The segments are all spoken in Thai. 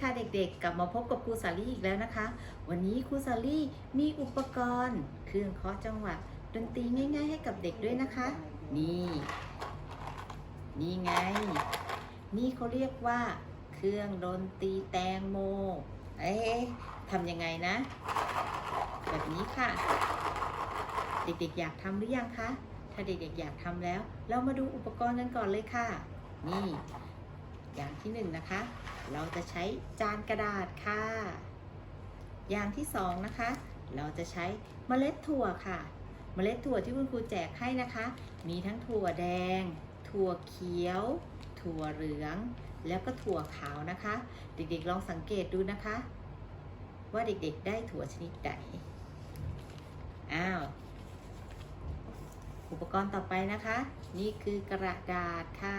ค่ะเด็กๆ กลับมาพบกับครูสาลี่อีกแล้วนะคะ วันนี้ครูสาลี่มีอุปกรณ์ เครื่องเคาะจังหวะดนตรีง่าย ๆ ให้กับเด็กด้วยนะคะ นี่ นี่ไง นี่เขาเรียกว่า เครื่องดนตรีแตงโม เอ๊ะทำยังไงนะ แบบนี้ค่ะ เด็กๆ อยากทำหรือยังคะ ถ้าเด็กๆ อยากทำแล้ว เรามาดูอุปกรณ์กันก่อนเลยค่ะ นี่ อย่างที่หนึ่งนะคะ เราจะใช้จานกระดาษค่ะ อย่างที่สองนะคะ เราจะใช้เมล็ดถั่วค่ะ เมล็ดถั่วที่คุณครูแจกให้นะคะ มีทั้งถั่วแดง ถั่วเขียว ถั่วเหลือง แล้วก็ถั่วขาวนะคะ เด็กๆลองสังเกตดูนะคะ ว่าเด็กๆได้ถั่วชนิดไหน อ้าวอุปกรณ์ต่อไปนะคะ นี่คือกระดาษค่ะ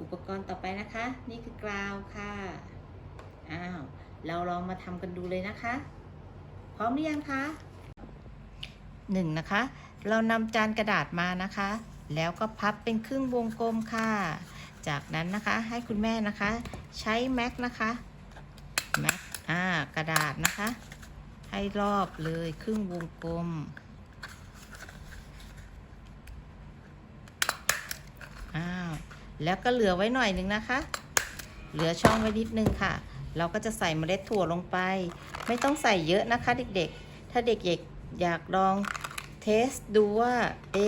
อุปกรณ์ต่อไปนะคะ นี่คือกราวค่ะอ้าวเราลองมาทำกันดูเลยนะคะ พร้อมหรือยังคะหนึ่งนะคะ เรานำจานกระดาษมานะคะ แล้วก็พับเป็นครึ่งวงกลมค่ะ จากนั้นนะคะให้คุณแม่นะคะ ใช้แม็กนะคะแม็กอ่ากระดาษนะคะ ให้รอบเลยครึ่งวงกลม อ้าว แล้วก็เหลือไว้หน่อยนึงนะคะ เหลือช่องไว้นิดนึงค่ะ เราก็จะใส่เมล็ดถั่วลงไป ไม่ต้องใส่เยอะนะคะเด็กๆ ถ้าเด็กๆอยากลองเทสดูว่าเอ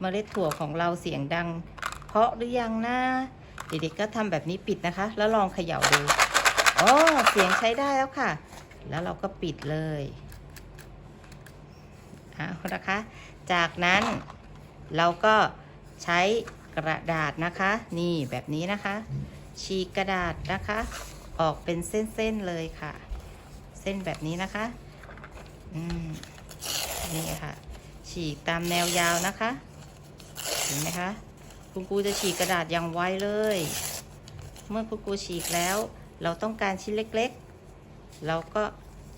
เมล็ดถั่วของเราเสียงดัง เพราะหรือยังนะเด็กๆก็ทำแบบนี้ปิดนะคะ แล้วลองเขย่าดูอ๋อเสียงใช้ได้แล้วค่ะ แล้วเราก็ปิดเลยเอาละคะ จากนั้นเราก็ใช้ กระดาษนะคะ นี่แบบนี้นะคะ ฉีกกระดาษนะคะ ออกเป็นเส้นๆเลยค่ะ เส้นแบบนี้นะคะอืมนี่ค่ะ ฉีกตามแนวยาวนะคะ เห็นไหมคะ คุณครูจะฉีกกระดาษอย่างไวเลย เมื่อคุณครูฉีกแล้ว เราต้องการชิ้นเล็กๆ เราก็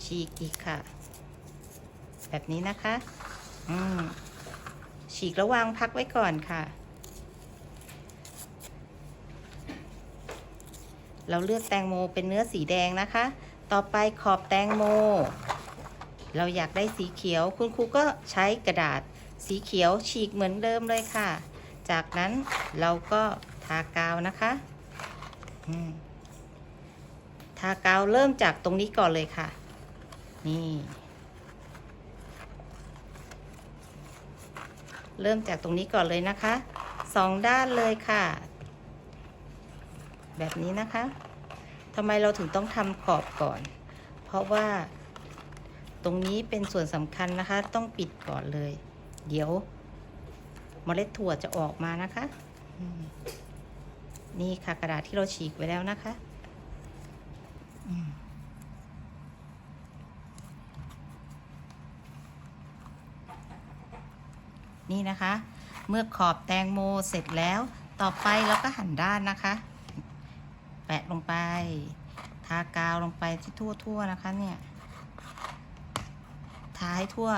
ฉีกอีกค่ะ แบบนี้นะคะ อืมฉีกแล้ววางพักไว้ก่อนค่ะ เราเลือกแตงโมเป็นเนื้อสีแดงนะคะ ต่อไปขอบแตงโม เราอยากได้สีเขียว คุณครูก็ใช้กระดาษสีเขียวฉีกเหมือนเดิมเลยค่ะ จากนั้นเราก็ทากาวนะคะทากาวเริ่มจากตรงนี้ก่อนเลยค่ะ นี่ เริ่มจากตรงนี้ก่อนเลยนะคะสองด้านเลยค่ะ แบบนี้นะคะทำไมเราถึงต้องทำขอบก่อน เพราะว่าตรงนี้เป็นส่วนสำคัญนะคะ ต้องปิดก่อนเลย เดี๋ยวเมล็ดถั่วจะออกมานะคะ นี่ค่ะกระดาษที่เราฉีกไว้แล้วนะคะนี่นะคะ เมื่อขอบแตงโมเสร็จแล้ว ต่อไปเราก็หั่นด้านนะคะะลงไป ทากาวลงไปที่ทั่วๆนะคะเนี่ย ทาให้ทั่ว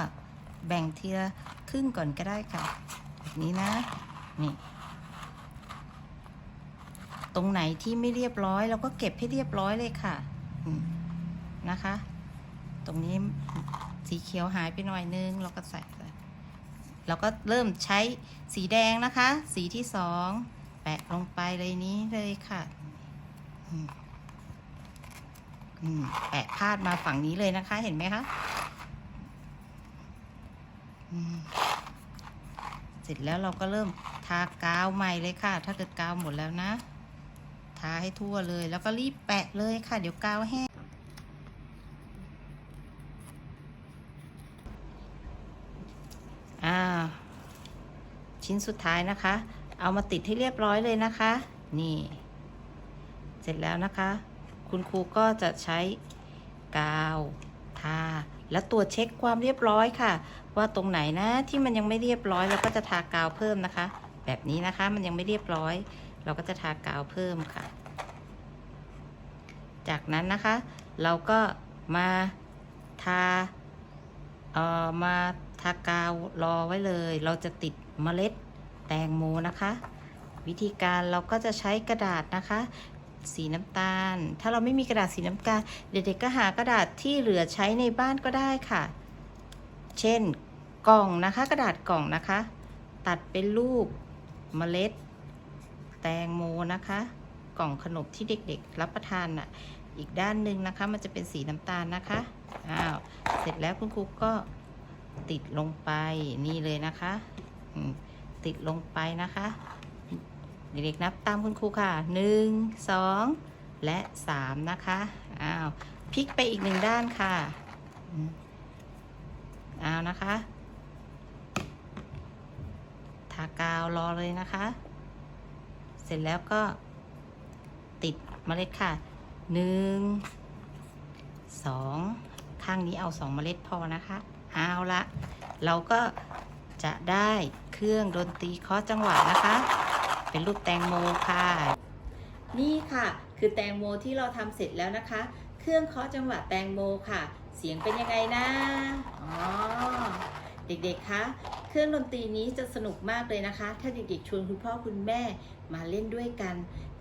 แบ่งทีละครึ่งก่อนก็ได้ค่ะ แบบนี้นะ นี่ ตรงไหนที่ไม่เรียบร้อยเราก็เก็บให้เรียบร้อยเลยค่ะ นะคะ ตรงนี้สีเขียวหายไปหน่อยนึง เราก็ใส่เราก็เริ่มใช้สีแดงนะคะ สีที่สองแปะลงไปเลยนี้เลยค่ะ แปะพาดมาฝั่งนี้เลยนะคะ เห็นไหมคะเสร็จแล้วเราก็เริ่มทากาวใหม่เลยค่ะ ถ้าเกิดกาวหมดแล้วนะ ทาให้ทั่วเลย แล้วก็รีบแปะเลยค่ะ เดี๋ยวกาวแห้ง อ่า ชิ้นสุดท้ายนะคะ เอามาติดให้เรียบร้อยเลยนะคะ นี่ เสร็จแล้วนะคะ คุณครูก็จะใช้กาวทา และตรวจเช็คความเรียบร้อยค่ะ ว่าตรงไหนนะที่มันยังไม่เรียบร้อยเราก็จะทากาวเพิ่มนะคะ แบบนี้นะคะมันยังไม่เรียบร้อย เราก็จะทากาวเพิ่มค่ะ จากนั้นนะคะ เราก็มาทาเอ่อมาทากาวรอไว้เลย เราจะติดเมล็ดแตงโมนะคะ วิธีการเราก็จะใช้กระดาษนะคะ สีน้ำตาล ถ้าเราไม่มีกระดาษสีน้ำตาลเด็กๆก็หากระดาษที่เหลือใช้ในบ้านก็ได้ค่ะ เช่นกล่องนะคะ กระดาษกล่องนะคะ ตัดเป็นรูปเมล็ด แตงโมนะคะ กล่องขนมที่เด็กๆ รับประทานน่ะอีกด้านหนึ่งนะคะ มันจะเป็นสีน้ำตาลนะคะอ้าวเสร็จแล้วคุณครูก็ติดลงไปนี่เลยนะคะ ติดลงไปนะคะ เด็กๆนับตามคุณครูค่ะหนึ่งสองและสามนะคะอ้าวพลิกไปอีกหนึ่งด้านค่ะอ้าวนะคะทากาวรอเลยนะคะ เสร็จแล้วก็ติดเมล็ดค่ะหนึ่งสองข้างนี้เอาสองเมล็ดพอนะคะ เอาละเราก็จะได้เครื่องดนตรีเคาะจังหวะนะคะ เป็นรูปแตงโมค่ะ นี่ค่ะ คือแตงโมที่เราทำเสร็จแล้วนะคะ เครื่องเคาะจังหวะแตงโมค่ะ เสียงเป็นยังไงนะอ๋อเด็กๆ คะ เครื่องดนตรีนี้จะสนุกมากเลยนะคะ ถ้าเด็กๆ ชวนคุณพ่อคุณแม่มาเล่นด้วยกัน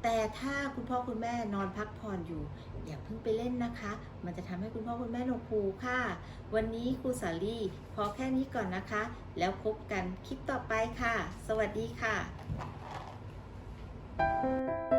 แต่ถ้าคุณพ่อคุณแม่นอนพักผ่อนอยู่ อย่าเพิ่งไปเล่นนะคะ มันจะทำให้คุณพ่อคุณแม่หนวกหูค่ะ วันนี้ครูสาลี่พอแค่นี้ก่อนนะคะ แล้วพบกันคลิปต่อไปค่ะ สวัสดีค่ะ Thank you.